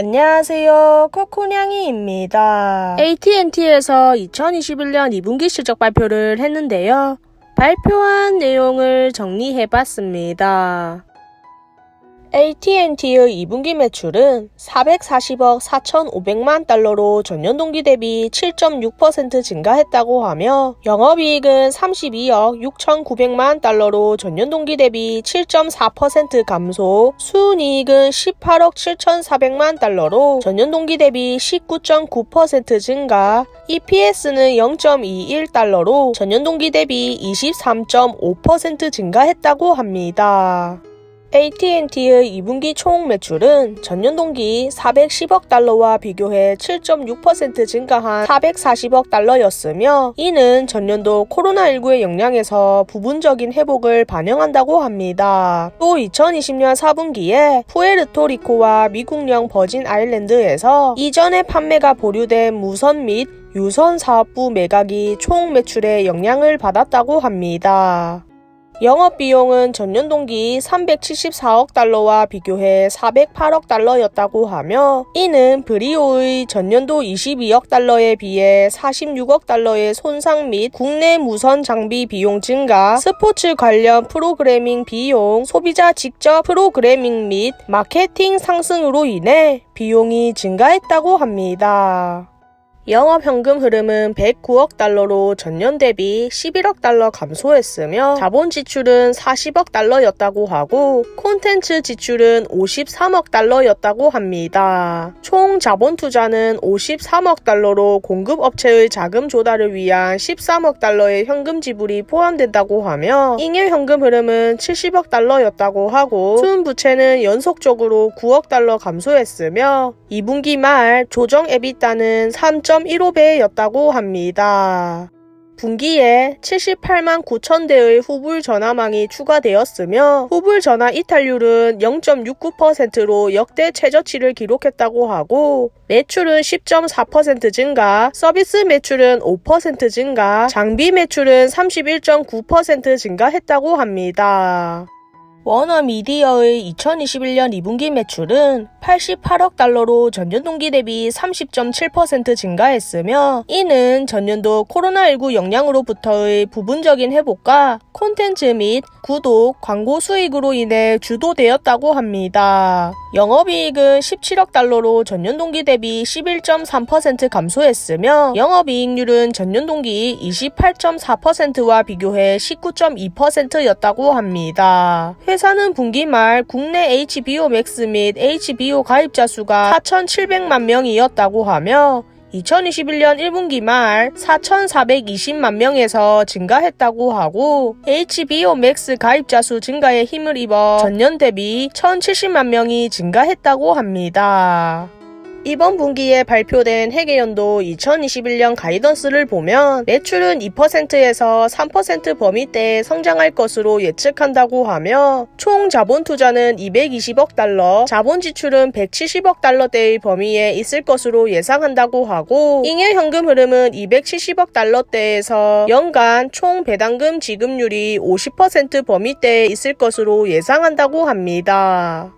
안녕하세요. 코코냥이입니다. AT&T에서 2021년 2분기 실적 발표를 했는데요. 발표한 내용을 정리해봤습니다. AT&T의 2분기 매출은 440억 4,500만 달러로 전년 동기 대비 7.6% 증가했다고 하며 영업이익은 32억 6,900만 달러로 전년 동기 대비 7.4% 감소, 순이익은 18억 7,400만 달러로 전년 동기 대비 19.9% 증가, EPS는 0.21달러로 전년 동기 대비 23.5% 증가했다고 합니다. AT&T의 2분기 총 매출은 전년 동기 410억 달러와 비교해 7.6% 증가한 440억 달러였으며 이는 전년도 코로나19의 영향에서 부분적인 회복을 반영한다고 합니다. 또 2020년 4분기에 푸에르토리코와 미국령 버진 아일랜드에서 이전에 판매가 보류된 무선 및 유선 사업부 매각이 총 매출에 영향을 받았다고 합니다. 영업 비용은 전년 동기 374억 달러와 비교해 408억 달러였다고 하며 이는 브리오의 전년도 22억 달러에 비해 46억 달러의 손상 및 국내 무선 장비 비용 증가, 스포츠 관련 프로그래밍 비용, 소비자 직접 프로그래밍 및 마케팅 상승으로 인해 비용이 증가했다고 합니다. 영업 현금 흐름은 109억 달러로 전년 대비 11억 달러 감소했으며 자본 지출은 40억 달러였다고 하고 콘텐츠 지출은 53억 달러였다고 합니다. 총 자본 투자는 53억 달러로 공급 업체의 자금 조달을 위한 13억 달러의 현금 지불이 포함된다고 하며 잉여 현금 흐름은 70억 달러였다고 하고 순 부채는 연속적으로 9억 달러 감소했으며 2분기 말 조정 에비타는 3. 1.15배였다고 합니다. 분기에 78만 9천 대의 후불 전화망이 추가되었으며 후불 전화 이탈률은 0.69%로 역대 최저치를 기록했다고 하고 매출은 10.4% 증가, 서비스 매출은 5% 증가, 장비 매출은 31.9% 증가했다고 합니다. 워너미디어의 2021년 2분기 매출은 88억 달러로 전년 동기 대비 30.7% 증가했으며 이는 전년도 코로나19 영향으로부터의 부분적인 회복과 콘텐츠 및 구독, 광고 수익으로 인해 주도되었다고 합니다. 영업이익은 17억 달러로 전년 동기 대비 11.3% 감소했으며 영업이익률은 전년 동기 28.4%와 비교해 19.2%였다고 합니다. 회사는 분기 말 국내 HBO 맥스 및 HBO 가입자 수가 4,700만 명이었다고 하며 2021년 1분기 말 4,420만 명에서 증가했다고 하고 HBO 맥스 가입자 수 증가에 힘을 입어 전년 대비 1,070만 명이 증가했다고 합니다. 이번 분기에 발표된 회계연도 2021년 가이던스를 보면 매출은 2%에서 3% 범위대에 성장할 것으로 예측한다고 하며 총 자본 투자는 220억 달러, 자본 지출은 170억 달러대의 범위에 있을 것으로 예상한다고 하고 잉여 현금 흐름은 270억 달러대에서 연간 총 배당금 지급률이 50% 범위대에 있을 것으로 예상한다고 합니다.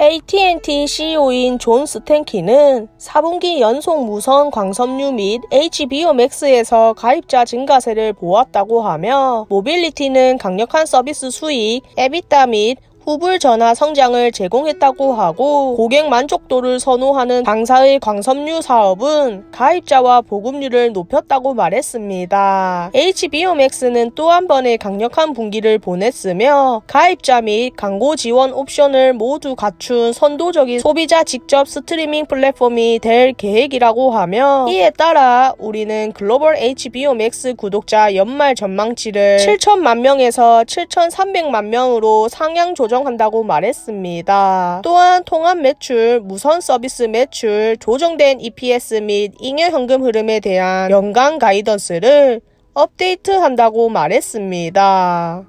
AT&T CEO인 존 스탠키는 4분기 연속 무선 광섬유 및 HBO Max에서 가입자 증가세를 보았다고 하며 모빌리티는 강력한 서비스 수익, 에비타 및 후불 전화 성장을 제공했다고 하고 고객 만족도를 선호하는 당사의 광섬유 사업은 가입자와 보급률을 높였다고 말했습니다. HBO Max는 또 한 번의 강력한 분기를 보냈으며 가입자 및 광고 지원 옵션을 모두 갖춘 선도적인 소비자 직접 스트리밍 플랫폼이 될 계획이라고 하며 이에 따라 우리는 글로벌 HBO Max 구독자 연말 전망치를 7천만 명에서 7,300만 명으로 상향 조정 조정한다고 말했습니다. 또한 통합 매출, 무선 서비스 매출, 조정된 EPS 및 잉여 현금 흐름에 대한 연간 가이던스를 업데이트한다고 말했습니다.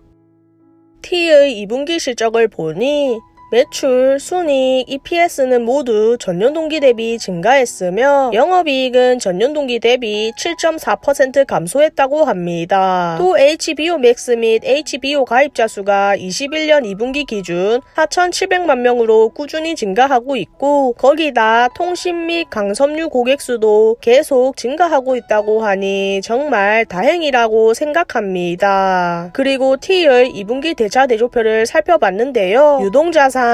T의 2분기 실적을 보니 매출, 순이익, EPS는 모두 전년 동기 대비 증가했으며 영업이익은 전년 동기 대비 7.4% 감소했다고 합니다. 또 HBO 맥스 및 HBO 가입자 수가 21년 2분기 기준 4,700만 명으로 꾸준히 증가하고 있고 거기다 통신 및 강섬유 고객 수도 계속 증가하고 있다고 하니 정말 다행이라고 생각합니다. 그리고 T의 2분기 대차 대조표를 살펴봤는데요. 유동자산,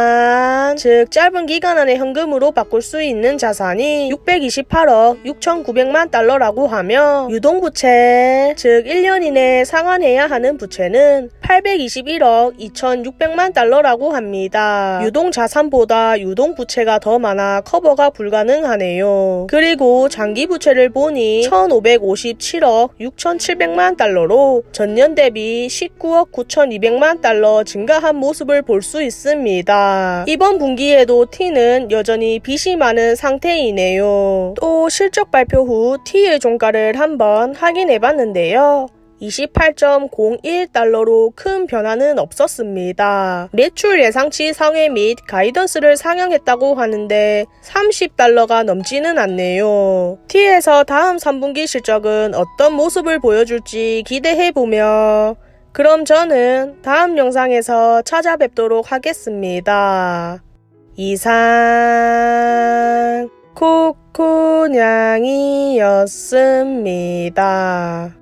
즉 짧은 기간 안에 현금으로 바꿀 수 있는 자산이 628억 6,900만 달러라고 하며 유동부채, 즉 1년 이내 상환해야 하는 부채는 821억 2,600만 달러라고 합니다. 유동자산보다 유동부채가 더 많아 커버가 불가능하네요. 그리고 장기부채를 보니 1,557억 6,700만 달러로 전년 대비 19억 9,200만 달러 증가한 모습을 볼 수 있습니다. 이번 분기에도 T는 여전히 빚이 많은 상태이네요. 또 실적 발표 후 T의 종가를 한번 확인해 봤는데요. 28.01달러로 큰 변화는 없었습니다. 매출 예상치 상회 및 가이던스를 상향했다고 하는데 30달러가 넘지는 않네요. T에서 다음 3분기 실적은 어떤 모습을 보여줄지 기대해보며 그럼 저는 다음 영상에서 찾아뵙도록 하겠습니다. 이상 코코냥이었습니다.